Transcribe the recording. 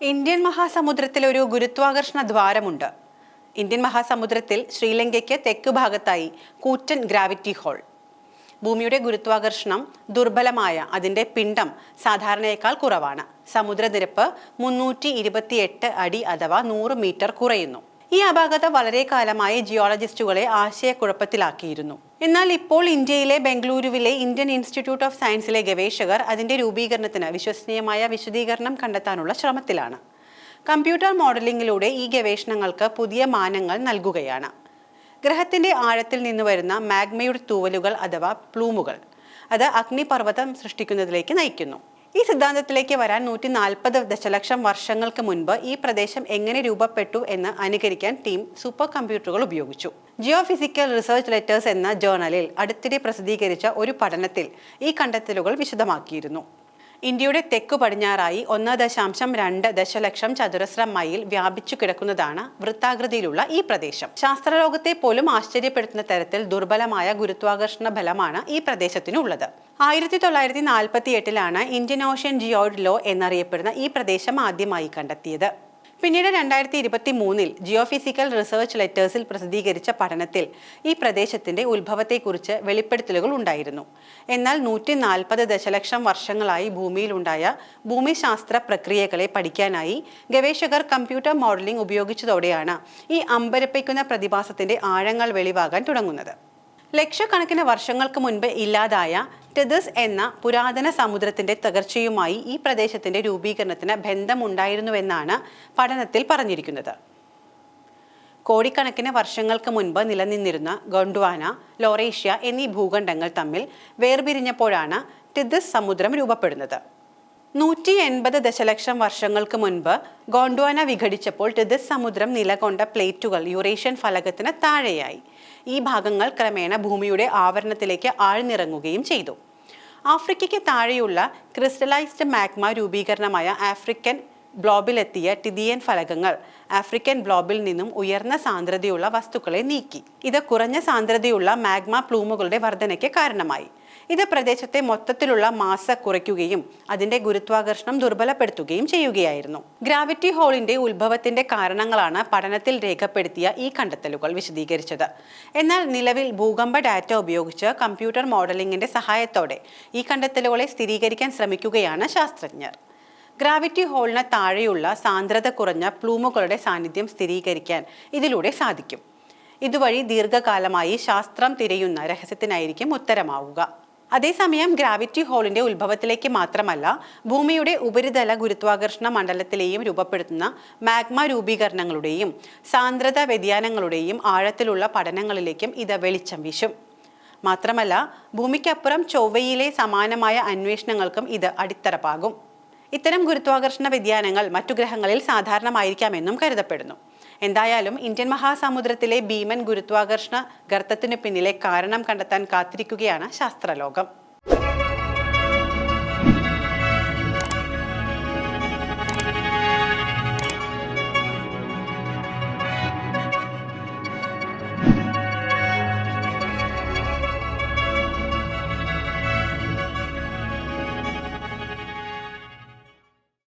Indian മഹാസമുദ്രത്തിൽ ഒരു ഗുരുത്വാകർഷണ ദ്വാരമുണ്ട്. Indian മഹാസമുദ്രത്തിൽ ശ്രീലങ്കയ്ക്ക് തെക്ക് ഭാഗത്തായി കൂറ്റൻ ഗ്രാവിറ്റി ഹോൾ. ഭൂമിയുടെ ഗുരുത്വാകർഷണം ദുർബലമായ അതിന്റെ പിണ്ഡം സാധാരണയേക്കാൾ കുറവാണ്. സമുദ്രനിരപ്പ് മുന്നൂറ്റി ഇരുപത്തിയെട്ട് അടി അഥവാ നൂറ് മീറ്റർ കുറയുന്നു. ഈ അപാകത വളരെ കാലമായി ജിയോളജിസ്റ്റുകളെ ആശയക്കുഴപ്പത്തിലാക്കിയിരുന്നു. എന്നാൽ ഇപ്പോൾ ഇന്ത്യയിലെ ബംഗളൂരുവിലെ ഇന്ത്യൻ ഇൻസ്റ്റിറ്റ്യൂട്ട് ഓഫ് സയൻസിലെ ഗവേഷകർ അതിന്റെ രൂപീകരണത്തിന് വിശ്വസനീയമായ വിശദീകരണം കണ്ടെത്താനുള്ള ശ്രമത്തിലാണ്. കമ്പ്യൂട്ടർ മോഡലിംഗിലൂടെ ഈ ഗവേഷണങ്ങൾക്ക് പുതിയ മാനങ്ങൾ നൽകുകയാണ്. ഗ്രഹത്തിന്റെ ആഴത്തിൽ നിന്ന് വരുന്ന മാഗ്മയുടെ തൂവലുകൾ അഥവാ പ്ലൂമുകൾ അത് അഗ്നിപർവതം സൃഷ്ടിക്കുന്നതിലേക്ക് നയിക്കുന്നു. ഈ സിദ്ധാന്തത്തിലേക്ക് വരാൻ നൂറ്റി നാൽപ്പത് ദശലക്ഷം വർഷങ്ങൾക്ക് മുൻപ് ഈ പ്രദേശം എങ്ങനെ രൂപപ്പെട്ടു എന്ന് അനുകരിക്കാൻ ടീം സൂപ്പർ കമ്പ്യൂട്ടറുകൾ ഉപയോഗിച്ചു. ജിയോ ഫിസിക്കൽ റിസർച്ച് ലെറ്റേഴ്സ് എന്ന ജേർണലിൽ അടുത്തിടെ പ്രസിദ്ധീകരിച്ച ഒരു പഠനത്തിൽ ഈ കണ്ടെത്തലുകൾ വിശദമാക്കിയിരുന്നു. ഇന്ത്യയുടെ തെക്കു പടിഞ്ഞാറായി ഒന്ന് ദശാംശം രണ്ട് ദശലക്ഷം ചതുരശ്ര മൈൽ വ്യാപിച്ചു കിടക്കുന്നതാണ് വൃത്താകൃതിയിലുള്ള ഈ പ്രദേശം. ശാസ്ത്രലോകത്തെ പോലും ആശ്ചര്യപ്പെടുത്തുന്ന തരത്തിൽ ദുർബലമായ ഗുരുത്വാകർഷണ ബലമാണ് ഈ പ്രദേശത്തിനുള്ളത്. ആയിരത്തി തൊള്ളായിരത്തി നാൽപ്പത്തി എട്ടിലാണ് ഇന്ത്യൻ ഓഷ്യൻ ജിയോയിഡ് ലോ എന്നറിയപ്പെടുന്ന ഈ പ്രദേശം ആദ്യമായി കണ്ടെത്തിയത്. പിന്നീട് രണ്ടായിരത്തി ഇരുപത്തി മൂന്നിൽ ജിയോഫിസിക്കൽ റിസർച്ച് ലെറ്റേഴ്സിൽ പ്രസിദ്ധീകരിച്ച പഠനത്തിൽ ഈ പ്രദേശത്തിന്റെ ഉത്ഭവത്തെക്കുറിച്ച് വെളിപ്പെടുത്തലുകൾ ഉണ്ടായിരുന്നു. എന്നാൽ നൂറ്റി നാൽപ്പത് ദശലക്ഷം വർഷങ്ങളായി ഭൂമിയിലുണ്ടായ ഭൂമിശാസ്ത്ര പ്രക്രിയകളെ പഠിക്കാനായി ഗവേഷകർ കമ്പ്യൂട്ടർ മോഡലിംഗ് ഉപയോഗിച്ചതോടെയാണ് ഈ അമ്പരപ്പിക്കുന്ന പ്രതിഭാസത്തിന്റെ ആഴങ്ങൾ വെളിവാകാൻ തുടങ്ങുന്നത്. ലക്ഷക്കണക്കിന് വർഷങ്ങൾക്ക് മുൻപ് ഇല്ലാതായ ടെതസ് എന്ന പുരാതന സമുദ്രത്തിന്റെ തകർച്ചയുമായി ഈ പ്രദേശത്തിന്റെ രൂപീകരണത്തിന് ബന്ധമുണ്ടായിരുന്നുവെന്നാണ് പഠനത്തിൽ പറഞ്ഞിരിക്കുന്നത്. കോടിക്കണക്കിന് വർഷങ്ങൾക്ക് മുൻപ് നിലനിന്നിരുന്ന ഗോണ്ട്വാന ലോറേഷ്യ എന്നീ ഭൂഖണ്ഡങ്ങൾ തമ്മിൽ വേർപിരിഞ്ഞപ്പോഴാണ് ടിദസ് സമുദ്രം രൂപപ്പെടുന്നത്. നൂറ്റി എൺപത് ദശലക്ഷം വർഷങ്ങൾക്ക് മുൻപ് ഗോണ്ട്വാന വിഘടിച്ചപ്പോൾ ടിദസ് സമുദ്രം നിലകൊണ്ട പ്ലേറ്റുകൾ യുറേഷ്യൻ ഫലകത്തിന് താഴെയായി. ഈ ഭാഗങ്ങൾ ക്രമേണ ഭൂമിയുടെ ആവരണത്തിലേക്ക് ആഴ്ന്നിറങ്ങുകയും ചെയ്തു. ആഫ്രിക്കയ്ക്ക് താഴെയുള്ള ക്രിസ്റ്റലൈസ്ഡ് മാഗ്മ രൂപീകരണമായ ആഫ്രിക്കൻ ബ്ലോബിലെത്തിയ ടിതിയൻ ഫലകങ്ങൾ ആഫ്രിക്കൻ ബ്ലോബിൽ നിന്നും ഉയർന്ന സാന്ദ്രതയുള്ള വസ്തുക്കളെ നീക്കി. ഇത് കുറഞ്ഞ സാന്ദ്രതയുള്ള മാഗ്മ പ്ലൂമുകളുടെ വർധനയ്ക്ക് കാരണമായി. ഇത് പ്രദേശത്തെ മൊത്തത്തിലുള്ള മാസ കുറയ്ക്കുകയും അതിന്റെ ഗുരുത്വാകർഷണം ദുർബലപ്പെടുത്തുകയും ചെയ്യുകയായിരുന്നു. ഗ്രാവിറ്റി ഹോളിന്റെ ഉത്ഭവത്തിന്റെ കാരണങ്ങളാണ് പഠനത്തിൽ രേഖപ്പെടുത്തിയ ഈ കണ്ടെത്തലുകൾ വിശദീകരിച്ചത്. എന്നാൽ നിലവിൽ ഭൂകമ്പ ഡാറ്റ ഉപയോഗിച്ച് കമ്പ്യൂട്ടർ മോഡലിംഗിന്റെ സഹായത്തോടെ ഈ കണ്ടെത്തലുകളെ സ്ഥിരീകരിക്കാൻ ശ്രമിക്കുകയാണ് ശാസ്ത്രജ്ഞർ. ഗ്രാവിറ്റി ഹോളിന് താഴെയുള്ള സാന്ദ്രത കുറഞ്ഞ പ്ലൂമുകളുടെ സാന്നിധ്യം സ്ഥിരീകരിക്കാൻ ഇതിലൂടെ സാധിക്കും. ഇതുവഴി ദീർഘകാലമായി ശാസ്ത്രം തിരയുന്ന രഹസ്യത്തിനായിരിക്കും ഉത്തരമാവുക. അതേസമയം ഗ്രാവിറ്റി ഹോളിന്റെ ഉത്ഭവത്തിലേക്ക് മാത്രമല്ല ഭൂമിയുടെ ഉപരിതല ഗുരുത്വാകർഷണ മണ്ഡലത്തിലെയും രൂപപ്പെടുത്തുന്ന മാഗ്മ രൂപീകരണങ്ങളുടെയും സാന്ദ്രത വ്യതിയാനങ്ങളുടെയും ആഴത്തിലുള്ള പഠനങ്ങളിലേക്കും ഇത് വെളിച്ചം വീശും. മാത്രമല്ല ഭൂമിക്കപ്പുറം ചൊവ്വയിലെ സമാനമായ അന്വേഷണങ്ങൾക്കും ഇത് അടിത്തറപ്പാകും ഇത്തരം ഗുരുത്വാകർഷണ വ്യതിയാനങ്ങൾ മറ്റു ഗ്രഹങ്ങളിൽ സാധാരണമായിരിക്കാമെന്നും കരുതപ്പെടുന്നു. എന്തായാലും ഇന്ത്യൻ മഹാസമുദ്രത്തിലെ ഭീമൻ ഗുരുത്വാകർഷണ ഗർത്തത്തിനു പിന്നിലെ കാരണം കണ്ടെത്താൻ കാത്തിരിക്കുകയാണ് ശാസ്ത്രലോകം.